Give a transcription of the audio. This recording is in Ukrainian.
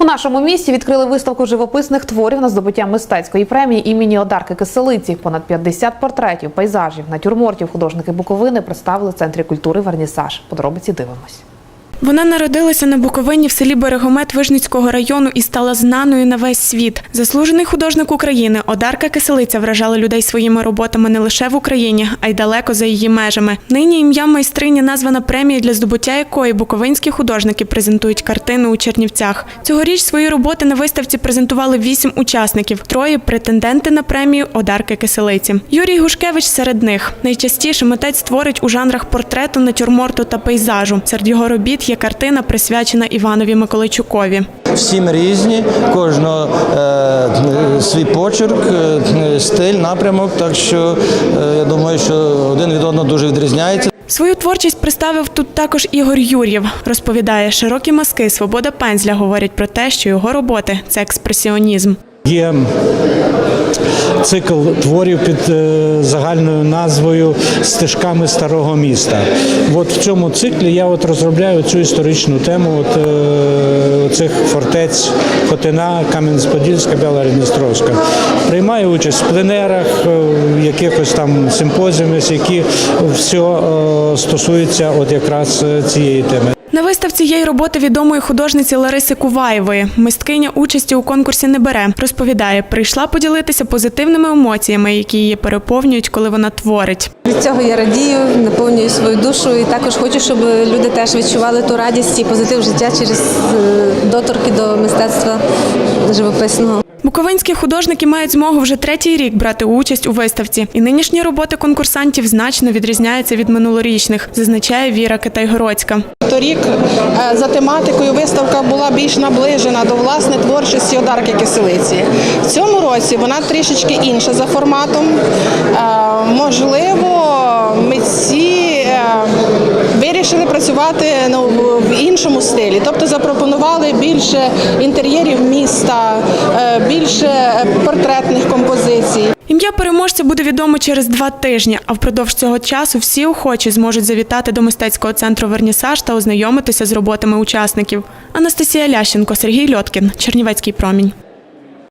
У нашому місті відкрили виставку живописних творів на здобуття мистецької премії імені Одарки Киселиці. Понад 50 портретів, пейзажів, натюрмортів художники Буковини представили в центрі культури Вернісаж. Подробиці дивимось. Вона народилася на Буковині в селі Берегомет Вижницького району і стала знаною на весь світ. Заслужений художник України Одарка Киселиця вражала людей своїми роботами не лише в Україні, а й далеко за її межами. Нині ім'я майстрині названа премія, для здобуття якої буковинські художники презентують картини у Чернівцях. Цьогоріч свої роботи на виставці презентували вісім учасників. Троє претенденти на премію Одарки Киселиці. Юрій Гушкевич серед них. Найчастіше митець творить у жанрах портрету, натюрморту та пейзажу. Серед його робіт є картина, присвячена Іванові Миколайчукові. Всім різні, кожного е, свій почерк, е, стиль, напрямок. Так що е, я думаю, що один від одного дуже відрізняється. Свою творчість представив тут також Ігор Юр'єв. Розповідає, широкі мазки, свобода пензля говорять про те, що його роботи це експресіонізм. Є цикл творів під е, загальною назвою Стежками старого міста. От в цьому циклі я от розробляю цю історичну тему от, е, цих фортець Хотина, Кам'янець-Подільська, Біла-Редністровська. Приймаю участь в пленерах, е, в якихось там симпозіумах, які все стосуються от якраз цієї теми. На виставці є й роботи відомої художниці Лариси Куваєвої. Мисткиня участі у конкурсі не бере. Розповідає, прийшла поділитися позитивними емоціями, які її переповнюють, коли вона творить. Від цього я радію, наповнюю свою душу і також хочу, щоб люди теж відчували ту радість і позитив життя через е, доторки до мистецтва живописного. Буковинські художники мають змогу вже третій рік брати участь у виставці, і нинішні роботи конкурсантів значно відрізняються від минулорічних, зазначає Віра Китайгородська. Торік е, за тематикою виставка була більш наближена до власне творчості Одарки Киселиці. В цьому році вона трішечки інша за форматом. Е, Можливо, митці е, вирішили працювати ну, в іншому стилі, тобто запропонували більше інтер'єрів міста, більше портретних композицій. Переможця буде відомо через два тижні, а впродовж цього часу всі охочі зможуть завітати до мистецького центру Вернісаж та ознайомитися з роботами учасників. Анастасія Лященко, Сергій Льоткін, Чернівецький промінь.